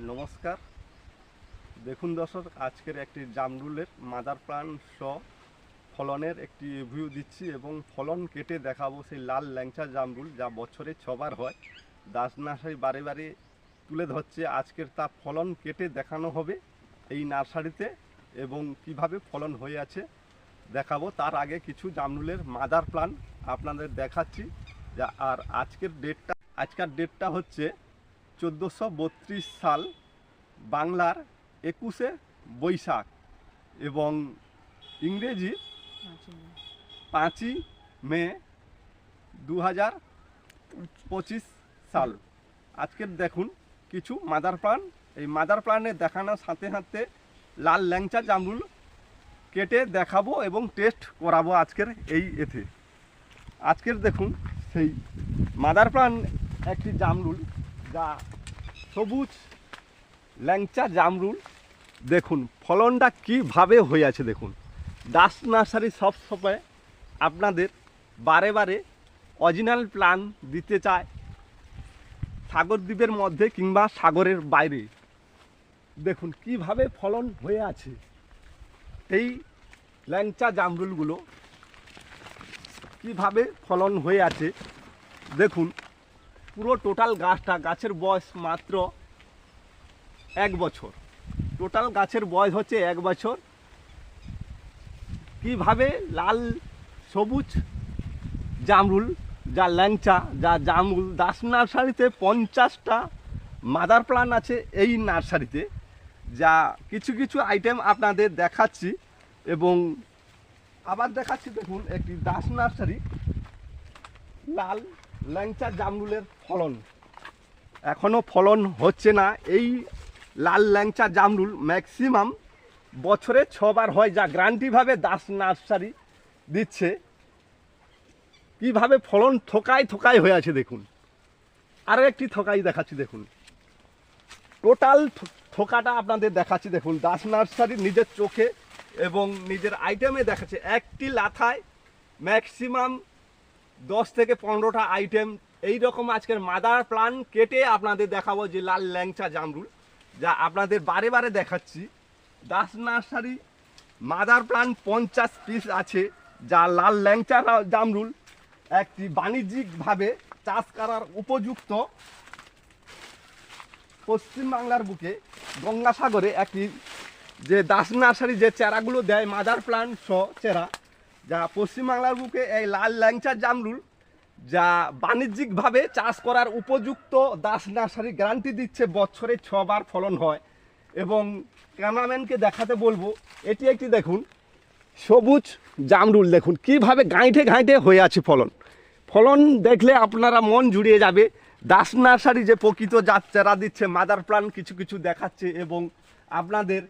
নমস্কার। দেখুন দর্শক, আজকের একটি জামরুলের মাদার প্লান স ফলনের একটি রিভিউ দিচ্ছি এবং ফলন কেটে দেখাবো সেই লাল ল্যাংচা জামরুল যা বছরে ছবার হয়। দাস নার্সারি বারে বারে তুলে ধরছে আজকের তা ফলন কেটে দেখানো হবে এই নার্সারিতে এবং কীভাবে ফলন হয়ে আছে দেখাবো। তার আগে কিছু জামরুলের মাদার প্লান আপনাদের দেখাচ্ছি। যা আর আজকের ডেটটা আজকের ডেটটা হচ্ছে চোদ্দোশো সাল বাংলার একুশে বৈশাখ এবং ইংরেজি পাঁচই মে দু হাজার পঁচিশ সাল। আজকের দেখুন কিছু মাদার প্লান। এই মাদার প্লানে দেখানোর সাথে সাথে লাল ল্যাংচা জামরুল কেটে দেখাবো এবং টেস্ট করাবো আজকের এই এতে। আজকের দেখুন সেই মাদার প্লান একটি জামরুল যা সবুজ, ল্যাংচা, জামরুল। দেখুন, ফলনটা কীভাবে হয়ে আছে দেখুন। দাস নার্সারি সব সময় আপনাদের বারে বারে অরিজিনাল প্লান দিতে চায় সাগর দ্বীপের মধ্যে কিংবা সাগরের বাইরে। দেখুন, কীভাবে ফলন হয়ে আছে। এই ল্যাংচা, জামরুলগুলো কীভাবে ফলন হয়ে আছে। দেখুন পুরো টোটাল গাছটা, গাছের বয়স মাত্র এক বছর। টোটাল গাছের বয়স হচ্ছে এক বছর। কীভাবে লাল, সবুজ জামরুল, যা ল্যাংচা, যা জামরুল, দাস নার্সারিতে পঞ্চাশটা মাদার প্লান আছে এই নার্সারিতে, যা কিছু কিছু আইটেম আপনাদের দেখাচ্ছি এবং আবার দেখাচ্ছি দেখুন একটি দাস নার্সারি, লাল ল্যাংচা জামরুলের ফলন। এখনও ফলন হচ্ছে না। এই লাল ল্যাংচা জামরুল ম্যাক্সিমাম বছরে ছবার হয়, যা গ্রান্টিভাবে দাস নার্সারি দিচ্ছে। কীভাবে ফলন থোকায় থোকায় হয়ে আছে দেখুন। আরও একটি থোকাই দেখাচ্ছি দেখুন। টোটাল থোকাটা আপনাদের দেখাচ্ছি দেখুন। দাস নার্সারি নিজের চোখে এবং নিজের আইটেমে দেখাচ্ছে। একটি লাথায় ম্যাক্সিমাম দশ থেকে পনেরোটা আইটেম এই রকম আজকের মাদার প্লান কেটে আপনাদের দেখাবো যে লাল ল্যাংচা জামরুল, যা আপনাদের বারে বারে দেখাচ্ছি। দাস নার্সারি মাদার প্লান পঞ্চাশ পিস আছে, যা লাল ল্যাংচা জামরুল। একটি বাণিজ্যিকভাবে চাষ করার উপযুক্ত পশ্চিমবাংলার বুকে গঙ্গাসাগরে একটি যে দাস নার্সারি যে চারাগুলো দেয় মাদার প্লান্ট স চেরা যা পশ্চিমবাংলার বুকে এই লাল ল্যাংচা জামরুল, যা বাণিজ্যিকভাবে চাষ করার উপযুক্ত দাস নার্সারি গ্যারান্টি দিচ্ছে বছরে ছবার ফলন হয়। এবং ক্যামেরাম্যানকে দেখাতে বলব, এটি একটি দেখুন, সবুজ জামরুল দেখুন, কীভাবে গাঁইটে গাঁইটে হয়ে আছে ফলন। ফলন দেখলে আপনারা মন জুড়িয়ে যাবে, দাস নার্সারি যে প্রকৃত জাত চারা দিচ্ছে, মাদার প্লান কিছু কিছু দেখাচ্ছে এবং আপনাদের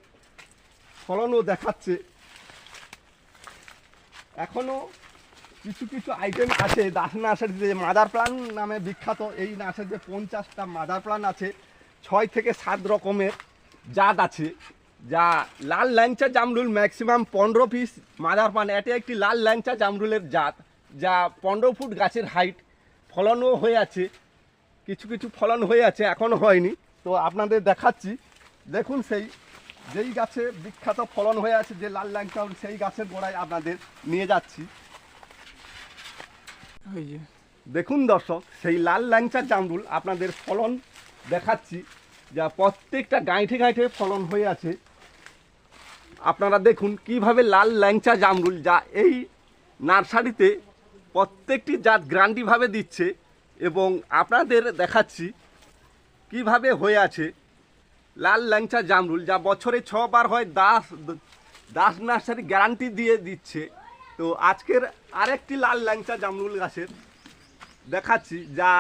ফলনও দেখাচ্ছে। এখনও কিছু কিছু আইটেম আছে, দাস নার্সারিতে মাদার প্লান নামে বিখ্যাত। এই নার্সারিতে পঞ্চাশটা মাদার প্লান আছে, ছয় থেকে সাত রকমের জাত আছে, যা লাল ল্যাংচা জামরুল ম্যাক্সিমাম পনেরো পিস মাদার প্লান এটি একটি লাল ল্যাংচা জামরুলের জাত, যা পনেরো ফুট গাছের হাইট ফলনও হয়ে আছে, কিছু কিছু ফলন হয়ে আছে এখনও হয়নি। তো আপনাদের দেখাচ্ছি, দেখুন সেই যেই গাছে বিখ্যাত ফলন হয়ে আছে যে লাল ল্যাংচা সেই গাছের গোড়ায় আপনাদের নিয়ে যাচ্ছি। দেখুন দর্শক সেই লাল ল্যাংচা জামরুল আপনাদের ফলন দেখাচ্ছি। যা প্রত্যেকটা গাঁইঠে গাঁইঠে ফলন হয়ে আছে। আপনারা দেখুন কীভাবে লাল ল্যাংচা জামরুল যা এই নার্সারিতে প্রত্যেকটি জাত গ্রান্টিভাবে দিচ্ছে এবং আপনাদের দেখাচ্ছি কীভাবে হয়ে আছে। লাল ল্যাংচা জামরুল, যা বছরে ছবার হয় দাস দাস নার্সারি গ্যারান্টি দিয়ে দিচ্ছে। তো আজকের আরেকটি লাল ল্যাংচা জামরুল গাছের দেখাচ্ছি, যা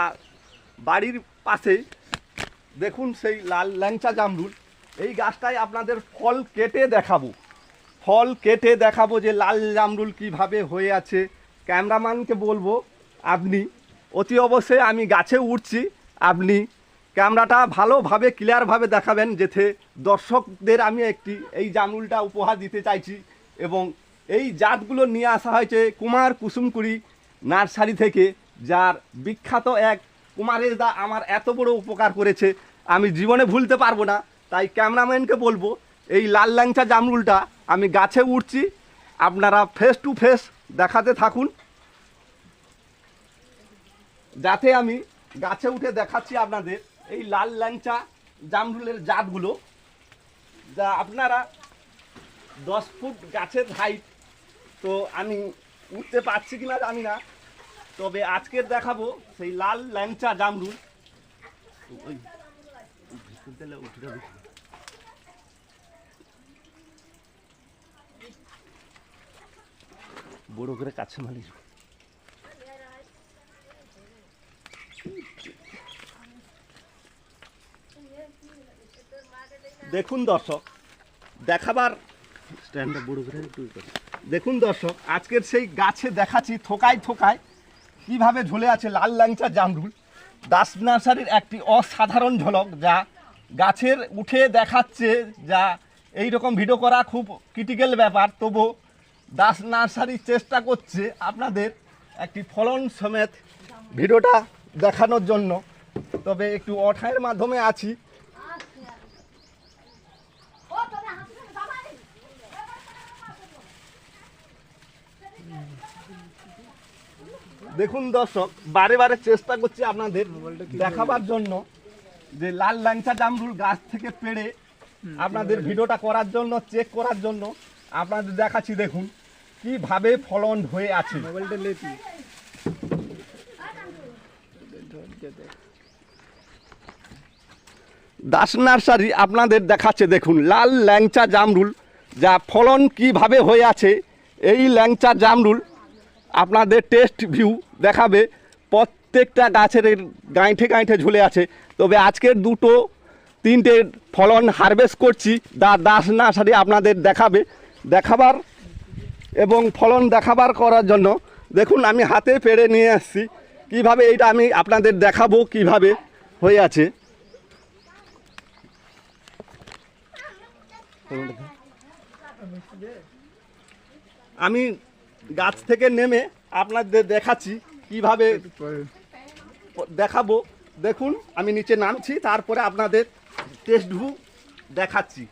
বাড়ির পাশেই দেখুন সেই লাল ল্যাংচা জামরুল। এই গাছটায় আপনাদের ফল কেটে দেখাবো। ফল কেটে দেখাবো যে লাল জামরুল কীভাবে হয়ে আছে। ক্যামেরাম্যানকে বলব, আপনি, অতি অবশ্যই আমি গাছে উঠছি, আপনি ক্যামেরাটা ভালোভাবে ক্লিয়ারভাবে দেখাবেন যেতে দর্শকদের আমি একটি, এই জামরুলটা উপহার দিতে চাইছি এবং এই জাতগুলো নিয়ে আসা হয়েছে কুমার কুসুমকুড়ি নার্সারি থেকে, যার বিখ্যাত এক কুমারের দা আমার এত বড় উপকার করেছে, আমি জীবনে ভুলতে পারব না, তাই ক্যামেরাম্যানকে বলব, এই লাল ল্যাংচা জামরুলটা আমি গাছে উঠছি আপনারা ফেস টু ফেস দেখাতে থাকুন। যাতে আমি গাছে উঠে দেখাচ্ছি আপনাদের। এই লাল ল্যাংচা জামরুলের জাতগুলো, যা আপনারা দশ ফুট গাছের হাইট তো আমি উঠতে পারছি কিনা জানি না। তবে আজকের দেখাবো সেই লাল ল্যাংচা জামরুল। ওই। বড় করে কাছে মালিশ। দেখুন দর্শক দেখাবার। দেখুন দর্শক আজকের সেই গাছে দেখাচ্ছি থোকায় থোকায় কীভাবে ঝুলে আছে লাল ল্যাংচা জামরুল। দাস নার্সারির একটি অসাধারণ ঝলক যা গাছের উঠে দেখাচ্ছে যা এই রকম ভিডিও করা খুব ক্রিটিক্যাল ব্যাপার। তবু দাস নার্সারি চেষ্টা করছে আপনাদের একটি ফলন সমেত ভিডিওটা দেখানোর জন্য। তবে একটু অঠায়ের মাধ্যমে আছি। দেখুন দর্শক বারে বারে চেষ্টা করছি আপনাদের দেখাবার জন্য যে লাল ল্যাংচা জামরুল গাছ থেকে পেড়ে আপনাদের ভিডিওটা করার জন্য চেক করার জন্য আপনাদের দেখাচ্ছি দেখুন কীভাবে ফলন হয়ে আছে। মোবাইলটা লেপি। দাস নার্সারি আপনাদের দেখাচ্ছে দেখুন লাল ল্যাংচা জামরুল যা ফলন কীভাবে হয়ে আছে এই ল্যাংচা জামরুল আপনাদের টেস্ট ভিউ দেখাবে। প্রত্যেকটা গাছের গাঁইঠে গাঁইঠে ঝুলে আছে। তবে আজকের দুটো, তিনটে ফলন হারভেস্ট করছি। দা দাস নার্সারি আপনাদের দেখাবে। দেখাবার এবং ফলন দেখাবার করার জন্য, দেখুন আমি হাতে পেড়ে নিয়ে আসছি। কীভাবে এইটা আমি আপনাদের দেখাবো, কীভাবে হয়ে আছে। আমি গাছ থেকে নেমে আপনাদের দেখাচ্ছি কীভাবে দেখাবো। দেখুন আমি নিচে নামছি তারপরে আপনাদের টেস্ট ভু দেখাচ্ছি।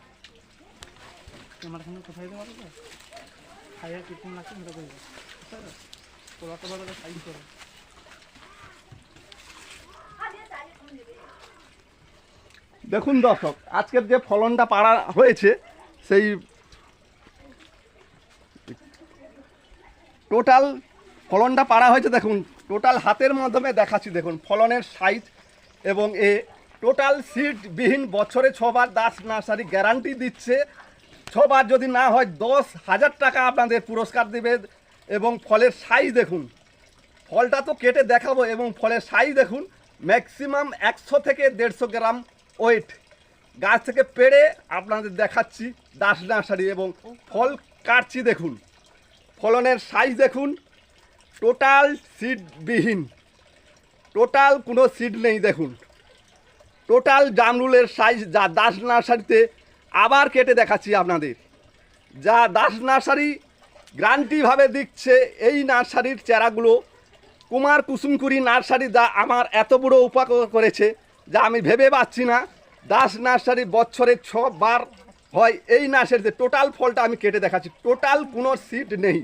দেখুন দর্শক আজকের যে ফলনটা পাড়া হয়েছে সেই টোটাল ফলনটা পাড়া হয়েছে, দেখুন টোটাল হাতের মাধ্যমে দেখাচ্ছি, দেখুন, ফলনের সাইজ এবং এ টোটাল সিডবিহীন বছরে ছবার দাস নার্সারি গ্যারান্টি দিচ্ছে। ছবার যদি না হয়, দশ হাজার টাকা আপনাদের পুরস্কার দেবে এবং ফলের সাইজ দেখুন, ফলটা তো কেটে দেখাবো এবং ফলের সাইজ দেখুন ম্যাক্সিমাম একশো থেকে দেড়শো গ্রাম ওয়েট গাছ থেকে পেড়ে আপনাদের দেখাচ্ছি দাস নার্সারি এবং ফল কাটছি, দেখুন। ফলনের সাইজ দেখুন। টোটাল সিডবিহীন টোটাল কোনো সিড নেই দেখুন। টোটাল জামরুলের সাইজ যা দাস নার্সারিতে আবার কেটে দেখাচ্ছি আপনাদের। যা দাস নার্সারি গ্রান্টিভাবে দিচ্ছে এই নার্সারির চারাগুলো। কুমার কুসুমকুরি নার্সারি যা আমার এত বড় উপকার করেছে, যা আমি ভেবে পাচ্ছি না। দাস নার্সারি বছরে ছ বার হয় এই নার্সারিতে টোটাল ফলটা আমি কেটে দেখাচ্ছি টোটাল কোনো সিট নেই।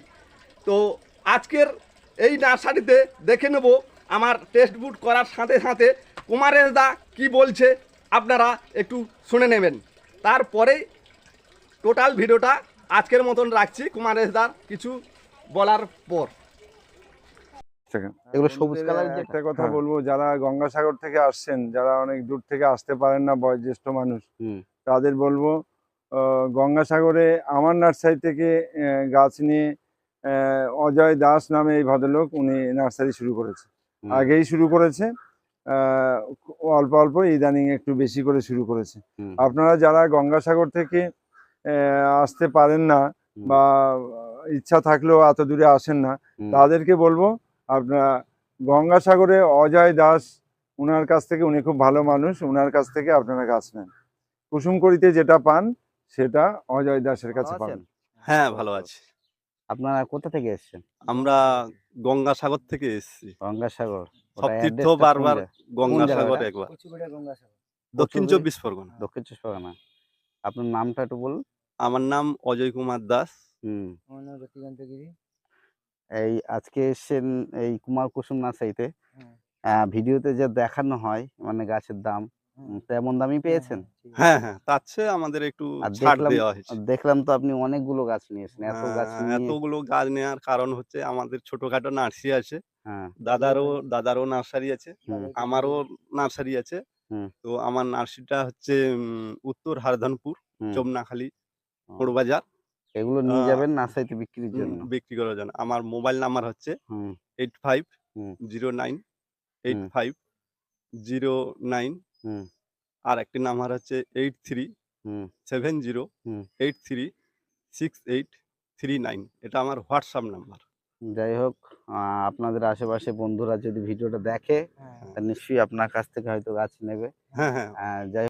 তো আজকের এই নার্সারিতে দেখে নেব আমার টেস্ট বুট করার সাথে সাথে কুমারের দা কী বলছে আপনারা একটু শুনে নেবেন। তারপরে টোটাল ভিডিওটা আজকের মতন রাখছি কুমারেশ দার কিছু বলার পর। এগুলো সবুজ কালার একটা কথা হ্যাঁ। বলব যারা গঙ্গাসাগর থেকে আসছেন যারা অনেক দূর থেকে আসতে পারেন না বয়োজ্যেষ্ঠ মানুষ তাদের বলব গঙ্গাসাগরে আমার নার্সারি থেকে গাছ নিয়ে অজয় দাস নামে এই ভদ্রলোক উনি নার্সারি শুরু করেছে। আগেই শুরু করেছে অল্প অল্প ইদানিং একটু বেশি করে শুরু করেছে। আপনারা যারা গঙ্গাসাগর থেকে আসতে পারেন না বা ইচ্ছা থাকলেও এত দূরে আসেন না তাদেরকে বলব আপনারা গঙ্গাসাগরে অজয় দাস ওনার কাছ থেকে উনি খুব ভালো মানুষ ওনার কাছ থেকে আপনারা গাছ নেন। কুসুমকড়িতে যেটা পান সেটা অজয় দাসের কাছে পাবেন। হ্যাঁ ভালো আছি। আপনারা কোথা থেকে এসেছেন? আমরা গঙ্গাসাগর থেকে এসেছি। গঙ্গাসাগর। সব ওটা তীর্থ address টা কোন বারবার? গঙ্গাসাগর একবার। দক্ষিণ চব্বিশ পরগনা। দক্ষিণ চব্বিশ পরগনা। আপনার নামটা একটু বলুন। আমার নাম অজয় কুমার দাস। হুম। এই আজকে এসেছেন এই কুমার কুসুম নার্সারিতে আহ, ভিডিওতে যে দেখানো হয় মানে গাছের দাম। তেমন দামই পেয়েছেন? হ্যাঁ হ্যাঁ তার চেয়ে আমাদের একটু ছাড় দেখলাম দেওয়া হয়েছে। দেখলাম তো আপনি অনেকগুলো গাছ নিয়েছেন এত গাছ হ্যাঁ, এতগুলো গাছ নেওয়ার কারণ হচ্ছে আমাদের ছোটখাটো নার্সারি আছে। হ্যাঁ। দাদারও দাদারও নার্সারি আছে আমারও নার্সারি আছে। হুম। তো আমার নার্সারিটা হচ্ছে উত্তর হারধনপুর। চমনাখালী বাজার এগুলো নিয়ে যাবেন নার্সারিতে বিক্রির জন্য? বিক্রি করার জন্য। আমার মোবাইল নাম্বার হচ্ছে হুম। Eight five zero nine eight five zero nine আর একটি নাম্বার হচ্ছে এইট থ্রি হুম। Seven zero. Eight three six eight three nine. এটা আমার হোয়াটসঅ্যাপ নাম্বার। যাই হোক আপনাদের আশেপাশে বন্ধুরা যদি ভিডিওটা দেখে হ্যাঁ। নিশ্চয়ই আপনার কাছ থেকে হয়তো গাছ নেবে। হ্যাঁ হ্যাঁ। যাই